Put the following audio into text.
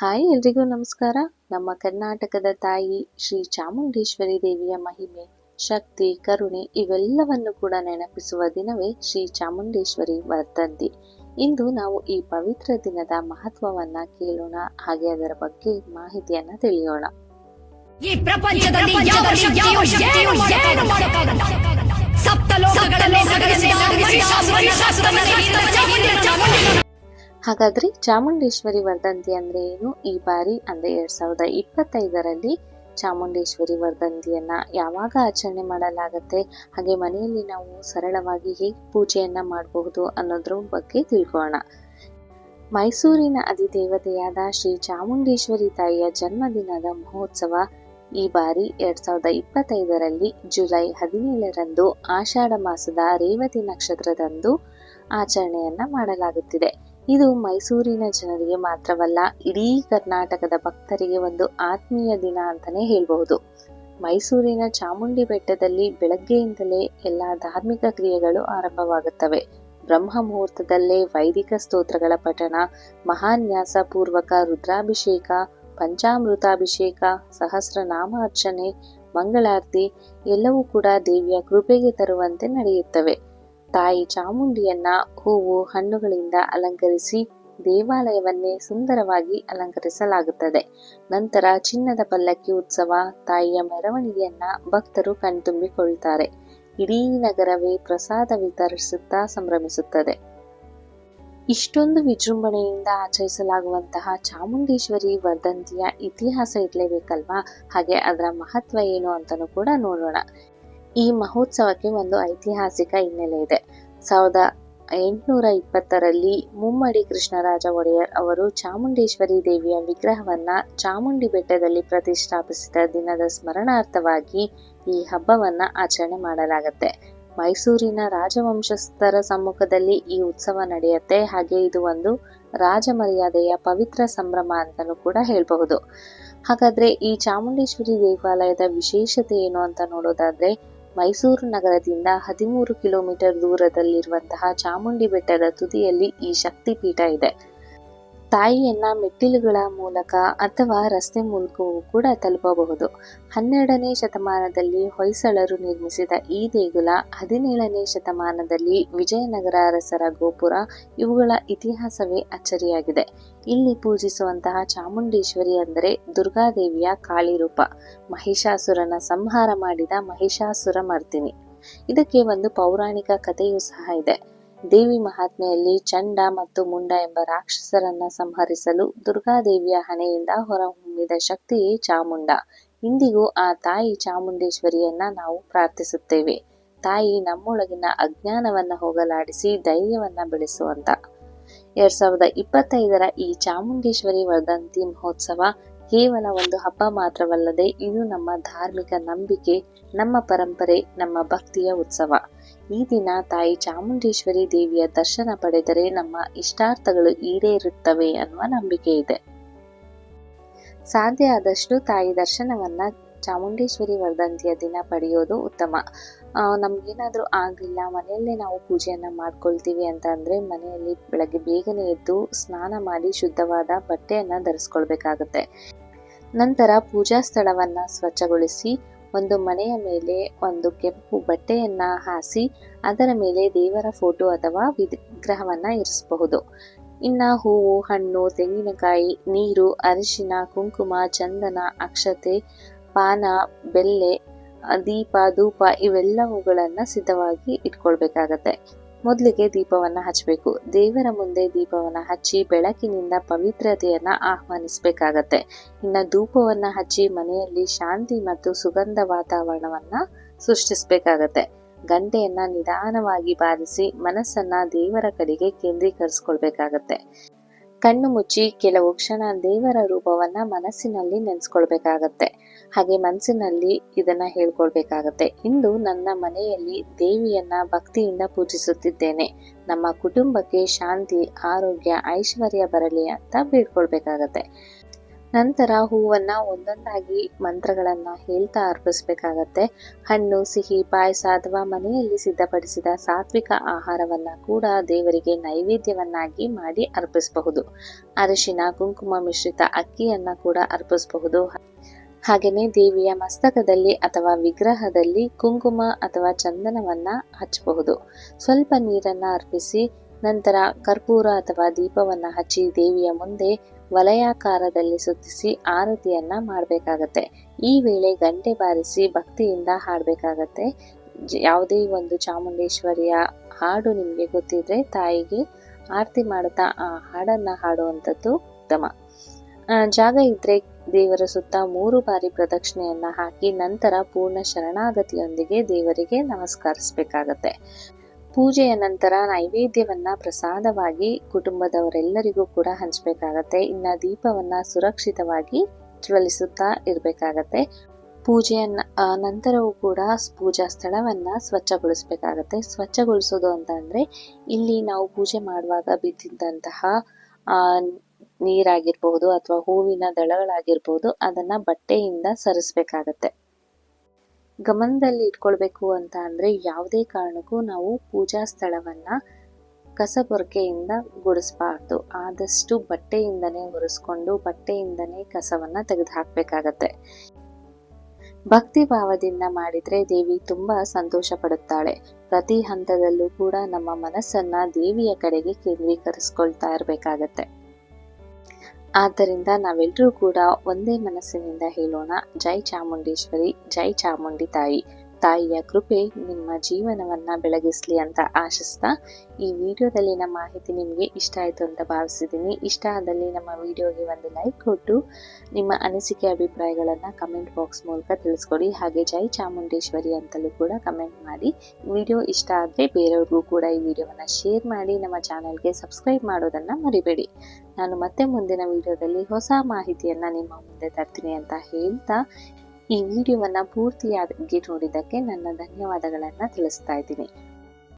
Hi ಎಲ್ರಿಗೂ ನಮಸ್ಕಾರ. ನಮ್ಮ ಕರ್ನಾಟಕದ ತಾಯಿ ಶ್ರೀ ಚಾಮುಂಡೇಶ್ವರಿ ದೇವಿಯ ಮಹಿಮೆ, ಶಕ್ತಿ, ಕರುಣೆ ಇವೆಲ್ಲವನ್ನು ಕೂಡ ನೆನಪಿಸುವ ದಿನವೇ ಶ್ರೀ ಚಾಮುಂಡೇಶ್ವರಿ ವರ್ತಂತಿ ಇಂದು ನಾವು ಈ ಪವಿತ್ರ ದಿನದ ಮಹತ್ವವನ್ನ ಕೇಳೋಣ, ಹಾಗೆ ಅದರ ಬಗ್ಗೆ ಮಾಹಿತಿಯನ್ನ ತಿಳಿಯೋಣ. ಈ ಪ್ರಪಂಚದಲ್ಲಿ ಯಾವ ಶಕ್ತಿಯೂ ಹಾಗಾದ್ರೆ ಚಾಮುಂಡೇಶ್ವರಿ ವರ್ಧಂತಿ ಅಂದ್ರೆ ಏನು? ಈ ಬಾರಿ ಅಂದ್ರೆ ಎರಡ್ ಸಾವಿರದ ಇಪ್ಪತ್ತೈದರಲ್ಲಿ ಚಾಮುಂಡೇಶ್ವರಿ ವರ್ಧಂತಿಯನ್ನ ಯಾವಾಗ ಆಚರಣೆ ಮಾಡಲಾಗತ್ತೆ? ಹಾಗೆ ಮನೆಯಲ್ಲಿ ನಾವು ಸರಳವಾಗಿ ಹೇಗೆ ಪೂಜೆಯನ್ನ ಮಾಡಬಹುದು ಅನ್ನೋದ್ರ ಬಗ್ಗೆ ತಿಳ್ಕೋಣ ಮೈಸೂರಿನ ಅಧಿದೇವತೆಯಾದ ಶ್ರೀ ಚಾಮುಂಡೇಶ್ವರಿ ತಾಯಿಯ ಜನ್ಮದಿನದ ಮಹೋತ್ಸವ ಈ ಬಾರಿ ಎರಡ್ ಸಾವಿರದ ಇಪ್ಪತ್ತೈದರಲ್ಲಿ ಜುಲೈ ಹದಿನೇಳರಂದು ಆಷಾಢ ಮಾಸದ ರೇವತಿ ನಕ್ಷತ್ರದಂದು ಆಚರಣೆಯನ್ನ ಮಾಡಲಾಗುತ್ತಿದೆ. ಇದು ಮೈಸೂರಿನ ಜನರಿಗೆ ಮಾತ್ರವಲ್ಲ, ಇಡೀ ಕರ್ನಾಟಕದ ಭಕ್ತರಿಗೆ ಒಂದು ಆತ್ಮೀಯ ದಿನ ಅಂತಾನೆ ಹೇಳಬಹುದು. ಮೈಸೂರಿನ ಚಾಮುಂಡಿ ಬೆಟ್ಟದಲ್ಲಿ ಬೆಳಗ್ಗೆಯಿಂದಲೇ ಎಲ್ಲ ಧಾರ್ಮಿಕ ಕ್ರಿಯೆಗಳು ಆರಂಭವಾಗುತ್ತವೆ. ಬ್ರಹ್ಮ ಮುಹೂರ್ತದಲ್ಲೇ ವೈದಿಕ ಸ್ತೋತ್ರಗಳ ಪಠಣ ಮಹಾನ್ಯಾಸ ಪೂರ್ವಕ ರುದ್ರಾಭಿಷೇಕ, ಪಂಚಾಮೃತಾಭಿಷೇಕ, ಸಹಸ್ರನಾಮ ಅರ್ಚನೆ, ಮಂಗಳಾರತಿ ಎಲ್ಲವೂ ಕೂಡ ದೇವಿಯ ಕೃಪೆಗೆ ತರುವಂತೆ ನಡೆಯುತ್ತವೆ. ತಾಯಿ ಚಾಮುಂಡಿಯನ್ನ ಹೂವು ಹಣ್ಣುಗಳಿಂದ ಅಲಂಕರಿಸಿ ದೇವಾಲಯವನ್ನೇ ಸುಂದರವಾಗಿ ಅಲಂಕರಿಸಲಾಗುತ್ತದೆ. ನಂತರ ಚಿನ್ನದ ಪಲ್ಲಕ್ಕಿ ಉತ್ಸವ ತಾಯಿಯ ಮೆರವಣಿಗೆಯನ್ನ ಭಕ್ತರು ಕಣ್ತುಂಬಿಕೊಳ್ತಾರೆ ಇಡೀ ನಗರವೇ ಪ್ರಸಾದ ವಿತರಿಸುತ್ತಾ ಸಂಭ್ರಮಿಸುತ್ತದೆ. ಇಷ್ಟೊಂದು ವಿಜೃಂಭಣೆಯಿಂದ ಆಚರಿಸಲಾಗುವಂತಹ ಚಾಮುಂಡೇಶ್ವರಿ ವರ್ಧಂತಿಯ ಇತಿಹಾಸ ಇರಲೇಬೇಕಲ್ವಾ? ಹಾಗೆ ಅದರ ಮಹತ್ವ ಏನು ಅಂತಲೂ ಕೂಡ ನೋಡೋಣ. ಈ ಮಹೋತ್ಸವಕ್ಕೆ ಒಂದು ಐತಿಹಾಸಿಕ ಹಿನ್ನೆಲೆ ಇದೆ. ಸಾವಿರದ ಎಂಟುನೂರ ಇಪ್ಪತ್ತರಲ್ಲಿ ಮುಮ್ಮಡಿ ಕೃಷ್ಣರಾಜ ಒಡೆಯರ್ ಅವರು ಚಾಮುಂಡೇಶ್ವರಿ ದೇವಿಯ ವಿಗ್ರಹವನ್ನ ಚಾಮುಂಡಿ ಬೆಟ್ಟದಲ್ಲಿ ಪ್ರತಿಷ್ಠಾಪಿಸಿದ ದಿನದ ಸ್ಮರಣಾರ್ಥವಾಗಿ ಈ ಹಬ್ಬವನ್ನ ಆಚರಣೆ ಮಾಡಲಾಗುತ್ತೆ. ಮೈಸೂರಿನ ರಾಜವಂಶಸ್ಥರ ಸಮ್ಮುಖದಲ್ಲಿ ಈ ಉತ್ಸವ ನಡೆಯುತ್ತೆ. ಹಾಗೆ ಇದು ಒಂದು ರಾಜಮರ್ಯಾದೆಯ ಪವಿತ್ರ ಸಂಭ್ರಮ ಅಂತಲೂ ಕೂಡ ಹೇಳಬಹುದು. ಹಾಗಾದ್ರೆ ಈ ಚಾಮುಂಡೇಶ್ವರಿ ದೇವಾಲಯದ ವಿಶೇಷತೆ ಏನು ಅಂತ ನೋಡೋದಾದ್ರೆ ಮೈಸೂರು ನಗರದಿಂದ ಹದಿಮೂರು ಕಿಲೋಮೀಟರ್ ದೂರದಲ್ಲಿರುವಂತಹ ಚಾಮುಂಡಿ ಬೆಟ್ಟದ ತುದಿಯಲ್ಲಿ ಈ ಶಕ್ತಿಪೀಠ ಇದೆ. ತಾಯಿಯನ್ನ ಮೆಟ್ಟಿಲುಗಳ ಮೂಲಕ ಅಥವಾ ರಸ್ತೆ ಮೂಲಕವೂ ಕೂಡ ತಲುಪಬಹುದು. ಹನ್ನೆರಡನೇ ಶತಮಾನದಲ್ಲಿ ಹೊಯ್ಸಳರು ನಿರ್ಮಿಸಿದ ಈ ದೇಗುಲ, ಹದಿನೇಳನೇ ಶತಮಾನದಲ್ಲಿ ವಿಜಯನಗರ ಅರಸರ ಗೋಪುರ, ಇವುಗಳ ಇತಿಹಾಸವೇ ಅಚ್ಚರಿಯಾಗಿದೆ. ಇಲ್ಲಿ ಪೂಜಿಸುವಂತಹ ಚಾಮುಂಡೇಶ್ವರಿ ಅಂದರೆ ದುರ್ಗಾದೇವಿಯ ಕಾಳಿ ರೂಪ ಮಹಿಷಾಸುರನ ಸಂಹಾರ ಮಾಡಿದ ಮಹಿಷಾಸುರ ಮರ್ತಿನಿ ಇದಕ್ಕೆ ಒಂದು ಪೌರಾಣಿಕ ಕಥೆಯೂ ಸಹ ಇದೆ. ದೇವಿ ಮಹಾತ್ಮೆಯಲ್ಲಿ ಚಂಡ ಮತ್ತು ಮುಂಡ ಎಂಬ ರಾಕ್ಷಸರನ್ನ ಸಂಹರಿಸಲು ದುರ್ಗಾದೇವಿಯ ಹಣೆಯಿಂದ ಹೊರಹೊಮ್ಮಿದ ಶಕ್ತಿಯೇ ಚಾಮುಂಡ. ಇಂದಿಗೂ ಆ ತಾಯಿ ಚಾಮುಂಡೇಶ್ವರಿಯನ್ನ ನಾವು ಪ್ರಾರ್ಥಿಸುತ್ತೇವೆ. ತಾಯಿ ನಮ್ಮೊಳಗಿನ ಅಜ್ಞಾನವನ್ನ ಹೋಗಲಾಡಿಸಿ ಧೈರ್ಯವನ್ನ ಬೆಳೆಸುವಂತ. ಎರಡ್ ಸಾವಿರದ ಇಪ್ಪತ್ತೈದರ ಈ ಚಾಮುಂಡೇಶ್ವರಿ ವರ್ಧಂತಿ ಮಹೋತ್ಸವ ಕೇವಲ ಒಂದು ಹಬ್ಬ ಮಾತ್ರವಲ್ಲದೆ ಇದು ನಮ್ಮ ಧಾರ್ಮಿಕ ನಂಬಿಕೆ, ನಮ್ಮ ಪರಂಪರೆ, ನಮ್ಮ ಭಕ್ತಿಯ ಉತ್ಸವ. ಈ ದಿನ ತಾಯಿ ಚಾಮುಂಡೇಶ್ವರಿ ದೇವಿಯ ದರ್ಶನ ಪಡೆದರೆ ನಮ್ಮ ಇಷ್ಟಾರ್ಥಗಳು ಈಡೇರುತ್ತವೆ ಅನ್ನುವ ನಂಬಿಕೆ ಇದೆ. ಸಾಧ್ಯ ಆದಷ್ಟು ತಾಯಿ ದರ್ಶನವನ್ನ ಚಾಮುಂಡೇಶ್ವರಿ ವರ್ಧಂತಿಯ ದಿನ ಪಡೆಯೋದು ಉತ್ತಮ. ನಮ್ಗೇನಾದ್ರೂ ಆಗ್ಲಿಲ್ಲ, ಮನೆಯಲ್ಲೇ ನಾವು ಪೂಜೆಯನ್ನ ಮಾಡ್ಕೊಳ್ತೀವಿ ಅಂತ ಅಂದ್ರೆ ಮನೆಯಲ್ಲಿ ಬೆಳಗ್ಗೆ ಬೇಗನೆ ಎದ್ದು ಸ್ನಾನ ಮಾಡಿ ಶುದ್ಧವಾದ ಬಟ್ಟೆಯನ್ನ ಧರಿಸ್ಕೊಳ್ಬೇಕಾಗತ್ತೆ. ನಂತರ ಪೂಜಾ ಸ್ಥಳವನ್ನ ಸ್ವಚ್ಛಗೊಳಿಸಿ ಒಂದು ಮನೆಯ ಮೇಲೆ ಒಂದು ಕೆಂಪು ಬಟ್ಟೆಯನ್ನ ಹಾಸಿ, ಅದರ ಮೇಲೆ ದೇವರ ಫೋಟೋ ಅಥವಾ ವಿಗ್ರಹವನ್ನ ಇರಿಸಬಹುದು. ಇನ್ನ ಹೂವು, ಹಣ್ಣು, ತೆಂಗಿನಕಾಯಿ, ನೀರು, ಅರಿಶಿನ, ಕುಂಕುಮ, ಚಂದನ, ಅಕ್ಷತೆ, ಪಾನ ಬೆಲ್ಲೆ ದೀಪ, ಧೂಪ ಇವೆಲ್ಲವುಗಳನ್ನ ಸಿದ್ಧವಾಗಿ ಇಟ್ಕೊಳ್ಬೇಕಾಗತ್ತೆ. ಮೊದಲಿಗೆ ದೀಪವನ್ನ ಹಚ್ಚಬೇಕು ದೇವರ ಮುಂದೆ ದೀಪವನ್ನ ಹಚ್ಚಿ ಬೆಳಕಿನಿಂದ ಪವಿತ್ರತೆಯನ್ನ ಆಹ್ವಾನಿಸಬೇಕಾಗತ್ತೆ. ಇನ್ನ ಧೂಪವನ್ನ ಹಚ್ಚಿ ಮನೆಯಲ್ಲಿ ಶಾಂತಿ ಮತ್ತು ಸುಗಂಧ ವಾತಾವರಣವನ್ನ ಸೃಷ್ಟಿಸಬೇಕಾಗತ್ತೆ. ಗಂಟೆಯನ್ನ ನಿಧಾನವಾಗಿ ಬಾರಿಸಿ ಮನಸ್ಸನ್ನ ದೇವರ ಕಡೆಗೆ ಕೇಂದ್ರೀಕರಿಸ್ಕೊಳ್ಬೇಕಾಗತ್ತೆ. ಕಣ್ಣು ಮುಚ್ಚಿ ಕೆಲವು ಕ್ಷಣ ದೇವರ ರೂಪವನ್ನ ಮನಸ್ಸಿನಲ್ಲಿ ನೆನೆಸ್ಕೊಳ್ಬೇಕಾಗತ್ತೆ. ಹಾಗೆ ಮನಸ್ಸಿನಲ್ಲಿ ಇದನ್ನ ಹೇಳ್ಕೊಳ್ಬೇಕಾಗತ್ತೆ ಇಂದು ನನ್ನ ಮನೆಯಲ್ಲಿ ದೇವಿಯನ್ನ ಭಕ್ತಿಯಿಂದ ಪೂಜಿಸುತ್ತಿದ್ದೇನೆ. ನಮ್ಮ ಕುಟುಂಬಕ್ಕೆ ಶಾಂತಿ, ಆರೋಗ್ಯ, ಐಶ್ವರ್ಯ ಬರಲಿ ಅಂತ ಬೇಡ್ಕೊಳ್ಬೇಕಾಗತ್ತೆ. ನಂತರ ಹೂವನ್ನ ಒಂದೊಂದಾಗಿ ಮಂತ್ರಗಳನ್ನ ಹೇಳ್ತಾ ಅರ್ಪಿಸ್ಬೇಕಾಗತ್ತೆ. ಹಣ್ಣು, ಸಿಹಿ, ಪಾಯಸ ಅಥವಾ ಮನೆಯಲ್ಲಿ ಸಿದ್ಧಪಡಿಸಿದ ಸಾತ್ವಿಕ ಆಹಾರವನ್ನ ಕೂಡ ದೇವರಿಗೆ ನೈವೇದ್ಯವನ್ನಾಗಿ ಮಾಡಿ ಅರ್ಪಿಸಬಹುದು. ಅರಿಶಿನ, ಕುಂಕುಮ ಮಿಶ್ರಿತ ಅಕ್ಕಿಯನ್ನ ಕೂಡ ಅರ್ಪಿಸಬಹುದು. ಹಾಗೆಯೇ ದೇವಿಯ ಮಸ್ತಕದಲ್ಲಿ ಅಥವಾ ವಿಗ್ರಹದಲ್ಲಿ ಕುಂಕುಮ ಅಥವಾ ಚಂದನವನ್ನ ಹಚ್ಚಬಹುದು. ಸ್ವಲ್ಪ ನೀರನ್ನ ಅರ್ಪಿಸಿ, ನಂತರ ಕರ್ಪೂರ ಅಥವಾ ದೀಪವನ್ನ ಹಚ್ಚಿ ದೇವಿಯ ಮುಂದೆ ವಲಯಾಕಾರದಲ್ಲಿ ಸುತ್ತಿಸಿ ಆರತಿಯನ್ನ ಮಾಡಬೇಕಾಗತ್ತೆ. ಈ ವೇಳೆ ಗಂಟೆ ಬಾರಿಸಿ ಭಕ್ತಿಯಿಂದ ಹಾಡಬೇಕಾಗತ್ತೆ. ಯಾವುದೇ ಒಂದು ಚಾಮುಂಡೇಶ್ವರಿಯ ಹಾಡು ನಿಮಗೆ ಗೊತ್ತಿದ್ರೆ ತಾಯಿಗೆ ಆರತಿ ಮಾಡುತ್ತಾ ಆ ಹಾಡನ್ನ ಹಾಡುವಂಥದ್ದು ಉತ್ತಮ. ಜಾಗ ಇದ್ರೆ ದೇವರ ಸುತ್ತ ಮೂರು ಬಾರಿ ಪ್ರದಕ್ಷಿಣೆಯನ್ನ ಹಾಕಿ ನಂತರ ಪೂರ್ಣ ಶರಣಾಗತಿಯೊಂದಿಗೆ ದೇವರಿಗೆ ನಮಸ್ಕರಿಸಬೇಕಾಗತ್ತೆ. ಪೂಜೆಯ ನಂತರ ನೈವೇದ್ಯವನ್ನ ಪ್ರಸಾದವಾಗಿ ಕುಟುಂಬದವರೆಲ್ಲರಿಗೂ ಕೂಡ ಹಂಚಬೇಕಾಗತ್ತೆ. ಇನ್ನ ದೀಪವನ್ನ ಸುರಕ್ಷಿತವಾಗಿ ಜ್ವಲಿಸುತ್ತಾ ಇರಬೇಕಾಗತ್ತೆ. ಪೂಜೆಯ ನಂತರವೂ ಕೂಡ ಪೂಜಾ ಸ್ಥಳವನ್ನ ಸ್ವಚ್ಛಗೊಳಿಸಬೇಕಾಗತ್ತೆ. ಸ್ವಚ್ಛಗೊಳಿಸೋದು ಅಂತ ಅಂದ್ರೆ ಇಲ್ಲಿ ನಾವು ಪೂಜೆ ಮಾಡುವಾಗ ಬಿದ್ದಿದ್ದಂತಹ ನೀರಾಗಿರ್ಬಹುದು ಅಥವಾ ಹೂವಿನ ದಳಗಳಾಗಿರ್ಬಹುದು ಅದನ್ನ ಬಟ್ಟೆಯಿಂದ ಸರಿಸ್ಬೇಕಾಗತ್ತೆ. ಗಮನದಲ್ಲಿ ಇಟ್ಕೊಳ್ಬೇಕು ಅಂತ ಅಂದ್ರೆ ಯಾವುದೇ ಕಾರಣಕ್ಕೂ ನಾವು ಪೂಜಾ ಸ್ಥಳವನ್ನ ಕಸಪೊರಕೆಯಿಂದ ಗುಡಿಸಬಾರ್ದು. ಆದಷ್ಟು ಬಟ್ಟೆಯಿಂದನೇ ಒರೆಸ್ಕೊಂಡು ಬಟ್ಟೆಯಿಂದನೇ ಕಸವನ್ನ ತೆಗೆದು ಹಾಕ್ಬೇಕಾಗತ್ತೆ ಭಕ್ತಿ ಭಾವದಿಂದ ಮಾಡಿದ್ರೆ ದೇವಿ ತುಂಬಾ ಸಂತೋಷ ಪಡುತ್ತಾಳೆ. ಪ್ರತಿ ಹಂತದಲ್ಲೂ ಕೂಡ ನಮ್ಮ ಮನಸ್ಸನ್ನ ದೇವಿಯ ಕಡೆಗೆ ಕೇಂದ್ರೀಕರಿಸ್ಕೊಳ್ತಾ ಇರಬೇಕಾಗತ್ತೆ. ಆದ್ದರಿಂದ ನಾವೆಲ್ಲರೂ ಕೂಡ ಒಂದೇ ಮನಸ್ಸಿನಿಂದ ಹೇಳೋಣ ಜೈ ಚಾಮುಂಡೇಶ್ವರಿ ಜೈ ಚಾಮುಂಡಿ ತಾಯಿ. ತಾಯಿಯ ಕೃಪೆ ನಿಮ್ಮ ಜೀವನವನ್ನ ಬೆಳಗಿಸ್ಲಿ ಅಂತ ಆಶಿಸ್ತಾ ಈ ವಿಡಿಯೋದಲ್ಲಿನ ಮಾಹಿತಿ ನಿಮಗೆ ಇಷ್ಟ ಆಯಿತು ಅಂತ ಭಾವಿಸಿದ್ದೀನಿ. ಇಷ್ಟ ಆದಲ್ಲಿ ನಮ್ಮ ವಿಡಿಯೋಗೆ ಒಂದು ಲೈಕ್ ಕೊಟ್ಟು ನಿಮ್ಮ ಅನಿಸಿಕೆ ಅಭಿಪ್ರಾಯಗಳನ್ನು ಕಮೆಂಟ್ ಬಾಕ್ಸ್ ಮೂಲಕ ತಿಳಿಸ್ಕೊಡಿ. ಹಾಗೆ ಜೈ ಚಾಮುಂಡೇಶ್ವರಿ ಅಂತಲೂ ಕೂಡ ಕಮೆಂಟ್ ಮಾಡಿ. ವಿಡಿಯೋ ಇಷ್ಟ ಆದರೆ ಬೇರೆಯವ್ರಿಗೂ ಕೂಡ ಈ ವಿಡಿಯೋವನ್ನು ಶೇರ್ ಮಾಡಿ, ನಮ್ಮ ಚಾನಲ್ಗೆ ಸಬ್ಸ್ಕ್ರೈಬ್ ಮಾಡೋದನ್ನು ಮರಿಬೇಡಿ. ನಾನು ಮತ್ತೆ ಮುಂದಿನ ವಿಡಿಯೋದಲ್ಲಿ ಹೊಸ ಮಾಹಿತಿಯನ್ನು ನಿಮ್ಮ ಮುಂದೆ ತರ್ತೀನಿ ಅಂತ ಹೇಳ್ತಾ ಈ ವಿಡಿಯೋವನ್ನು ಪೂರ್ತಿಯಾಗಿ ನೋಡಿದ್ದಕ್ಕೆ ನನ್ನ ಧನ್ಯವಾದಗಳನ್ನು ತಿಳಿಸ್ತಾ ಇದ್ದೀನಿ.